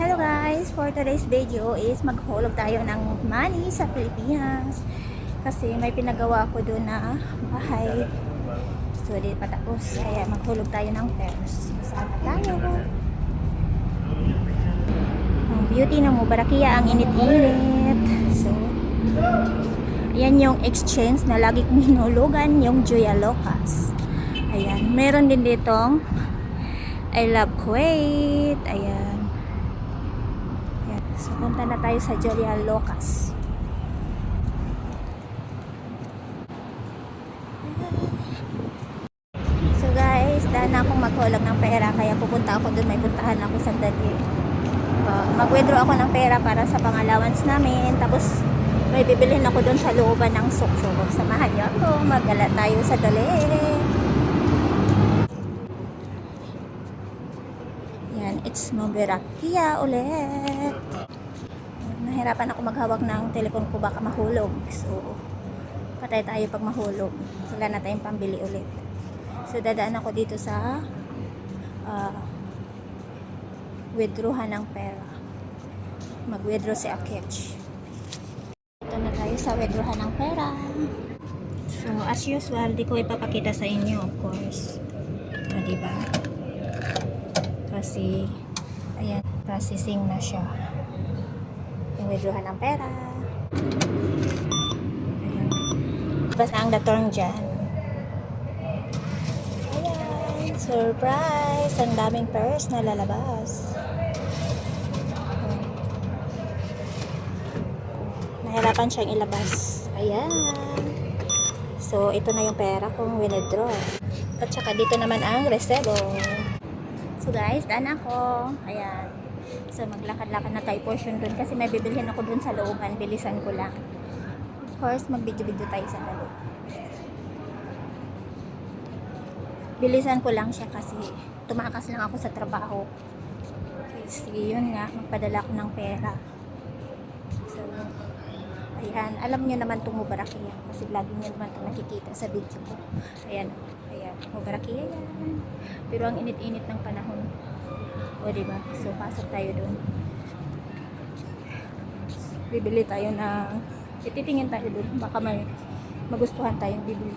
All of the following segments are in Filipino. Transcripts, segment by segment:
Hello guys! For today's video is maghulog tayo ng money sa Pilipinas. Kasi may pinagawa ko doon na bahay. So, di pa tapos. Kaya maghulog tayo ng pairs. Sama tayo. Ang beauty ng Mubarakia, ang init-init. So, yan yung exchange na lagi kong hinulugan, yung Joya Locas. Ayan. Meron din ditong I love Kuwait. Ayan. So, punta na tayo sa Joya Locas. So guys, dahil na akong maghulag ng pera kaya pupunta ako doon, may puntahan ako sandali. Uh, mag-withdraw ako ng pera para sa pang-allowance namin. Tapos may bibilhin ako doon sa looban ng sukso. Samahan niyo ako, magala tayo sa dali. Yan, it's Noberakia ulit. Nahirapan ako maghawak ng telepon ko baka mahulog. So, patay tayo pag mahulog. Wala na tayong pambili ulit. So, dadaan ako dito sa uh, withdrawhan ng pera. Mag-withdraw si Akech. Ito na tayo sa withdrawhan ng pera. So, as usual, di ko ipapakita sa inyo, of course. Ah, diba? Kasi, ayan, processing na siya. Withdrawhan ng pera. Basta ang datorang dyan. Ayan, surprise! Ang daming pairs na lalabas. Nahirapan siyang ilabas. Ayan. So, ito na yung pera kong withdraw. At saka dito naman ang resebo. So guys, daan ako. Ayan. So maglakad-lakad na tayo portion dun kasi may bibilhin ako dun sa looban. Bilisan ko lang. Of course, mag-video-video tayo sa dalo. Bilisan ko lang siya kasi tumakas lang ako sa trabaho. Kasi yun nga, magpadala ko ng pera. So, ayan. Alam niyo naman itong Mubarakia kasi lagi niyo naman ito nakikita sa video ko. Ayan. Ayan. Mubarakia yan. Pero ang init-init ng panahon. O, diba? So, pasok tayo doon. Bibili tayo na ititingin tayo doon. Baka may magustuhan tayong bibili.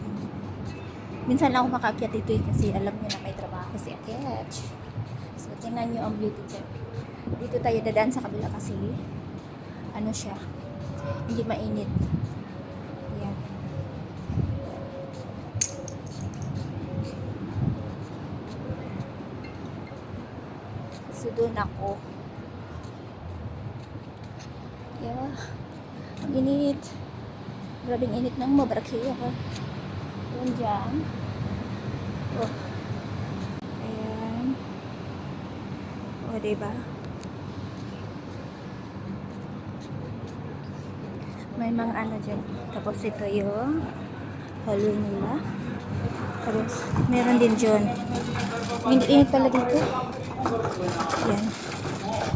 Minsan lang ako makakyat dito eh, kasi alam niyo na may trabaho si Akech. So, tingnan niyo ang beauty dyan. Dito tayo dadaan sa kabila kasi ano siya, hindi mainit. Doon ako. Yeah. Ang init. Grabing init ng mabrakiya ka. Doon dyan. Oh. Ayan. O, diba? May mga ano dyan. Tapos ito yung hallway nila. Tapos, meron din dyan. Hindi init pala dito. Yan.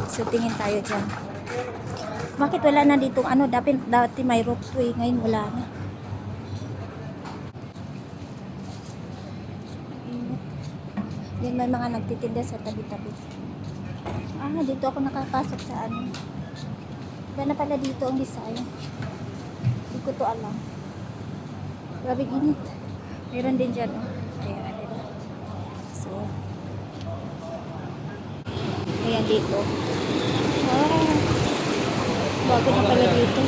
So, tingin tayo dyan. Bakit wala na dito? Ano, dati, dati may rope to eh. Ngayon wala na. Yan, may mga nagtitinda sa tabi-tabi. Ah, dito ako nakapasok sa ano. Iba na pala dito ang design. Hindi ko to alam. Grabe init. Meron din dyan. Oh. Ayan, diba? So, ayan dito. Ah, bago na pala dito.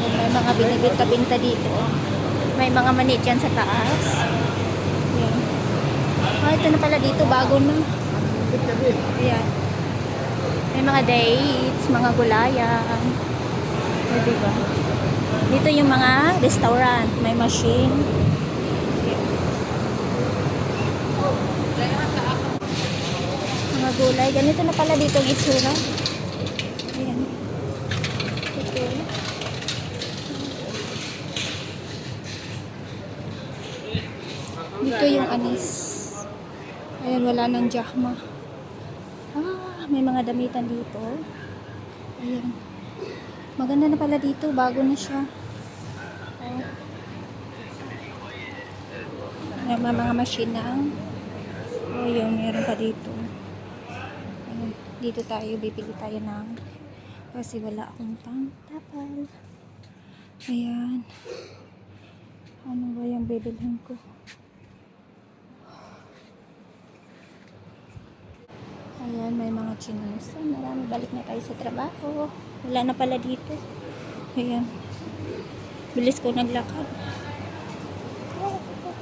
Ayan, may mga binibinta-binta dito. May mga mani dyan sa taas. Ayan. Ah, ito na pala dito. Bago na. Ayan. May mga dates, mga gulayan. O, diba? Dito yung mga restaurant. May machine. Mga gulay. Ganito na pala dito ang itsura. Ayan. Ito. Dito yung anis. Ayan, wala nang jahma. Ah, may mga damitan dito. Ayan. Maganda na pala dito. Bago na siya. Oh. May mga machine na. Oh, yun. Meron pa dito. Dito tayo, bibili tayo ng kasi wala akong tang tapal. Ayan. Ano ba yung bibilhin ko? Ayan, may mga chinos. Marami balik na tayo sa trabaho. Wala na pala dito. Ayan. Bilis ko naglakad.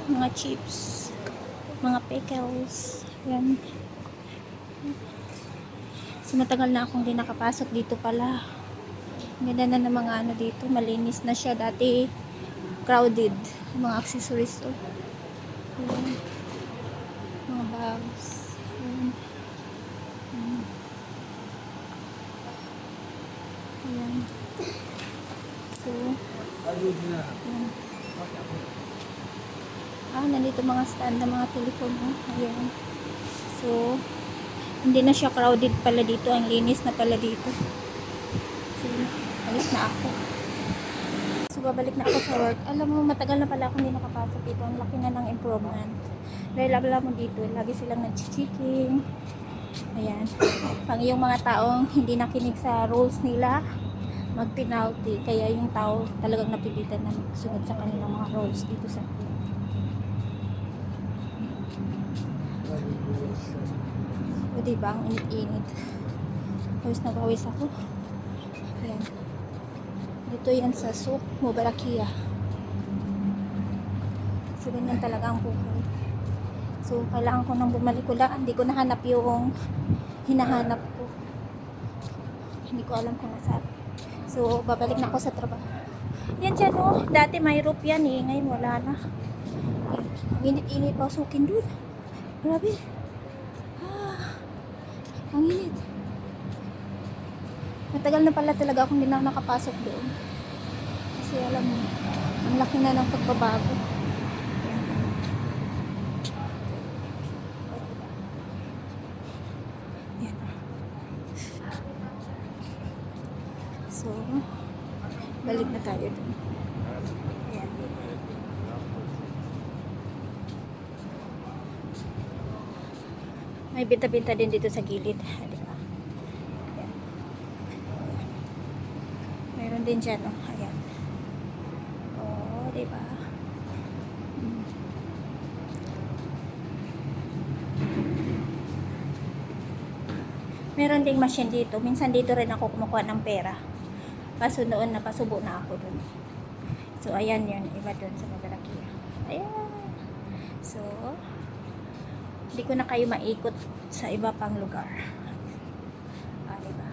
Mga chips. Mga pickles. Ayan. So, matagal na akong di nakapasok dito pala. Ganda na ng mga ano dito. Malinis na siya. Dati, crowded. Mga accessories. Oh. Ayan. Mga bags. Ayan. Ayan. Ayan. So, ayan. Ah, nandito mga stand ng mga telephone. Oh. Ayan. So, hindi na siya crowded pala dito. Ang linis na pala dito. So, alis na ako. So, babalik na ako sa work. Alam mo, matagal na pala akong hindi nakapasok dito. Ang laki na ng improvement. Dahil alam mo dito, lagi silang nag-checking. Ayan. Pang yung mga taong hindi nakinig sa rules nila, mag-penalty. Kaya yung tao talagang napilitan na sunod sa kanilang mga rules dito sa O diba, ang init-init. Tapos nagawis ako. Ayan. Dito yan sa Souk Mubarakia. So, ganyan talaga ang buhay. So, kailangan ko nang bumalik ko lang. Hindi ko nahanap yung hinahanap ko. Hindi ko alam kung nasaan. So, babalik na ako sa trabaho. Yan dyan, oh. Dati may roof yan, eh. Ngayon, wala na. Init-init pa sukin dun. Grabe. Ah, ang init. Matagal na pala talaga akong hindi na nakapasok doon. Kasi alam mo, ang laki na ng pagbabago. Ayan. So, balik na tayo doon. Ayan. May binta-binta din dito sa gilid. Di ba? Meron din dyan, oh. Ayan. Oh, di ba? Mm. Meron ding machine dito. Minsan dito rin ako kumukuha ng pera. Kaso noon napasubo na ako dun. So, ayan yun. Iba dun sa Magalakia. Ayan. So, hindi ko na kayo maikot sa iba pang lugar. Ah, diba?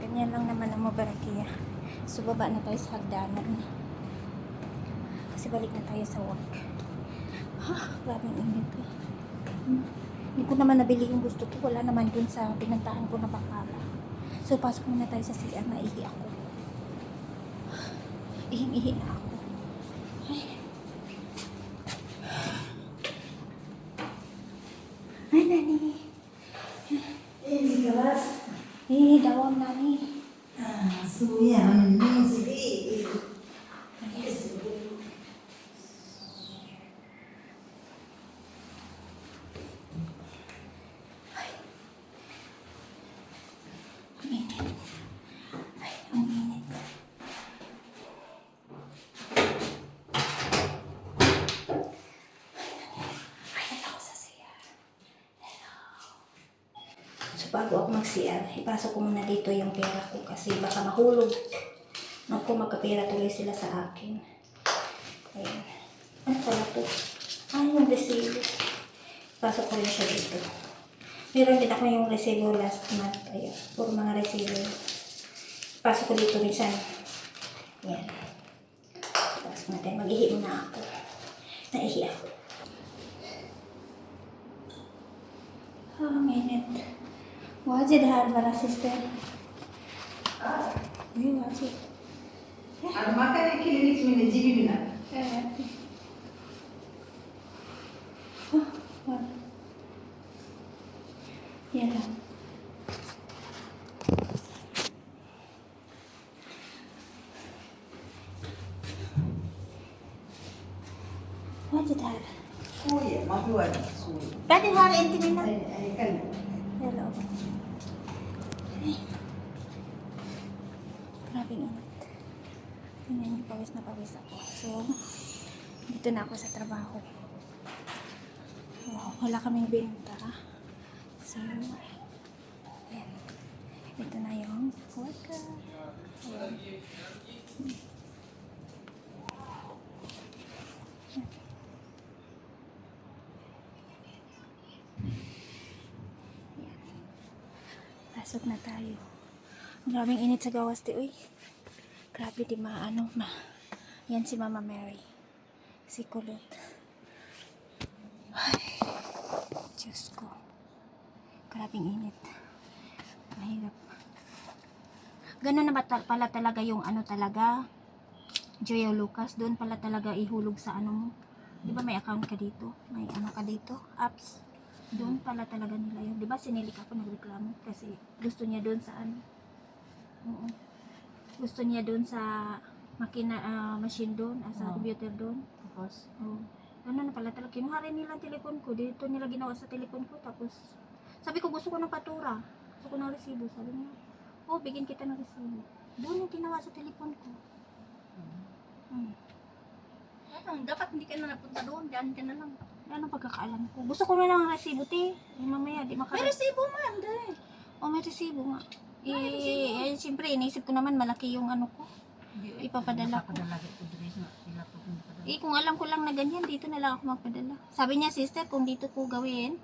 Ganyan lang naman ang Mabarakia. So, baba na tayo sa hagdanan. Kasi balik na tayo sa work. Ha, grabe ang init eh. Hmm. Hindi ko naman nabili yung gusto ko. Wala naman dun sa pinuntahan ko na bakala. So, pasok muna tayo sa CR. Naihi ako. Ihing-ihi na ako. Ay. Ay, Nani. Eh, kelas. Eh, dawam, Nani. Ah, suyan, musik. Ang init. Ay, ang init. Ay, ako sa CR. Hello. So, bago ako mag-CR, ipasok ko muna dito yung pera ko kasi baka mahulog. Naku, magkapera tuloy sila sa akin. Ayan. Ano pala to? Ah, yung resibo. Pasok ko rin siya dito. Meron din ako yung resibo last month. Ayan. Puro mga resibo. Pasok ko dito minsan. Ayan. Tapos natin, mag-ihi muna ako. Naihi ako. Ah, minute. Why is it hard for a sister? You watch it. అది మాకనే క్లినిక్స్ మీద జీబీ మీద ఎలా What's it have? Suriye, makyaj suriye. That is her. Dito na ako sa trabaho. Wow, wala kaming binta. So, ayan. Ito na yung worker. Ayan. Pasok na tayo. Ang Maraming init sa gawas, ti, uy. Grabe, di maano, ma. Yan si Mama Mary. Si Kulot. Ay, Diyos ko. Grabing init. Mahirap. Ganun na ba ta- pala talaga yung ano talaga? Joyo Lucas, doon pala talaga ihulog sa ano mo. Di ba may account ka dito? May ano ka dito? Apps? Doon pala talaga nila yun. Di ba sinilik ako nagreklamo? Kasi gusto niya doon sa ano? Oo. Gusto niya doon sa makina, ah, machine doon, sa Oo. computer doon. Tapos, Oo. Ano na pala talaga, kinuha rin nila ang telepon ko. Dito nila ginawa sa telepon ko. Tapos, sabi ko gusto ko ng patura. Gusto ko ng resibo. Sabi niya, oh, bigyan kita ng resibo. Doon yung ginawa sa telepon ko. Hmm. parang dapat hindi ka na napunta doon. Diyan ka na lang. Ang pagkakaalam ko. Gusto ko na lang ng resibo, te. Eh, mamaya, di maka... May resibo man, dahil. Oh, may resibo nga. Eh, eh, siyempre, inisip ko naman malaki yung ano ko. Ipapadala ko. Ko ko. Eh, kung alam ko lang na ganyan, dito na lang ako magpadala. Sabi niya, sister, kung dito ko gawin,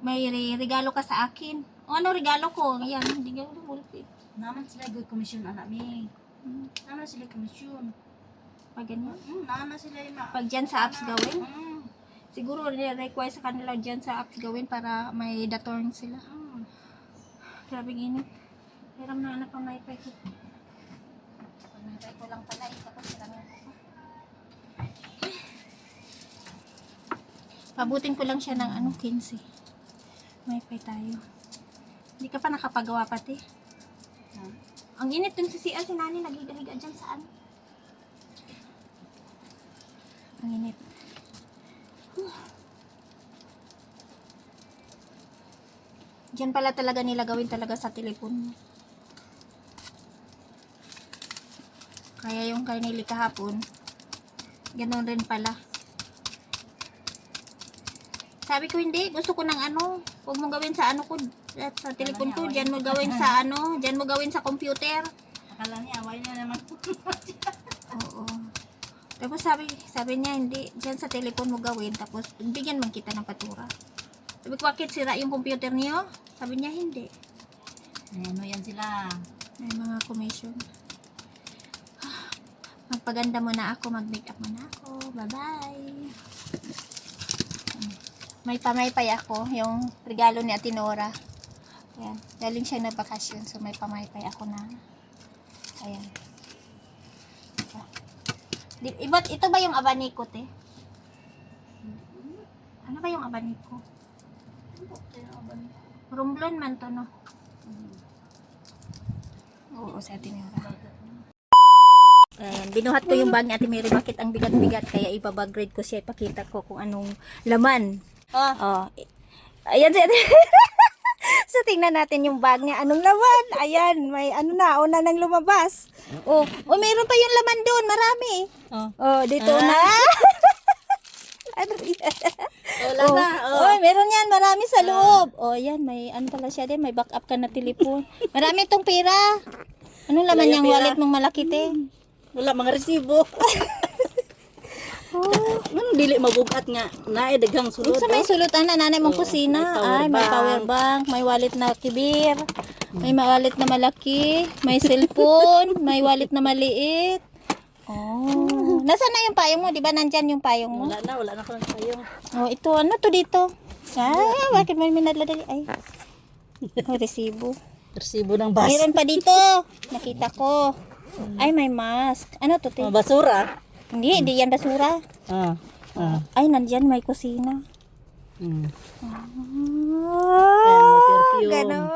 may re- regalo ka sa akin. O ano regalo ko? Ayan, hindi ka ulo multi. Naman sila good commission anak mi. Hmm, Naman sila commission. Pag ganyan. Hmm, naman sila yung Pag dyan sa apps gawin, Hmm. siguro request sa kanila dyan sa apps gawin para may datorn sila. Hmm. Grabe init. Hiram na anak pa may ko. Pamay ko lang pala, eh, tapos hiramin ko pa. Pabutin ko lang siya ng ano, 15. May pay tayo. Hindi ka pa nakapagawa pati. Hmm. Ang init dun sa CR, si nani nagigahiga dyan saan? Ang init. Huh. Diyan pala talaga nila gawin talaga sa telepon mo. Kaya yung kanili kahapon, ganun rin pala. Sabi ko hindi, gusto ko ng ano, huwag mo gawin sa ano ko, at sa telepon ko, diyan mo gawin sa ano, diyan mo gawin sa computer. Akala niya, away na naman. Oo. Tapos sabi, sabi niya, hindi, dyan sa telepon mo gawin, tapos bigyan man kita ng patura. Sabi ko, bakit sira yung computer niyo? Sabi niya, hindi. Ano yan sila. May mga commission. Magpaganda muna ako, mag-makeup muna ako. Bye-bye. May pamaypay ako, yung regalo ni Ate Nora. Ayan. Galing siya na bakasyon, so may pamaypay ako na. Ayan. Iba't, ito ba yung abaniko, te? Ano ba yung abaniko? Rumblon man to, no? Oo, sa Ate Nora. Ayan, binuhat ko yung bag ni Ate Mary. Bakit ang bigat-bigat? Kaya ibabag grade ko siya. Ipakita ko kung anong laman. Oh, Oh. Ayan si Ate So, tingnan natin yung bag niya. Anong laman? Ayan, may ano na, una nang lumabas. Oh, oh meron pa yung laman doon. Marami. oh. Oh, dito Ah. na. ano yan? Wala Oh, na. Oh. oh, meron yan. Marami sa loob. Oh, yan. May ano pala siya din. May backup ka na telepon. Marami itong pera. Anong laman Wala niyang pera. wallet mong malaki, te? Wala mga resibo. Oh. Ano dili mabugat nga naay daghang sulod. Sa may sulutan na nanay mong Oh, kusina. may Ay, may power bank, may wallet na kibir, may wallet na malaki, may cellphone, may wallet na maliit. Oh. Nasaan na yung payong mo? Di ba nandyan yung payong mo? Wala na, wala na ko lang tayo. Oh, ito. Ano to dito? Ah, bakit may minadala Ay. Oh, resibo. Resibo ng bus. Mayroon pa dito. Nakita ko. Ay, may mask. Ano to, te? Oh, basura. Hindi, hindi yan basura. Ah. Ah. Ay, nandyan may kusina. Mm. Ah, Yan, may perfume. ganon.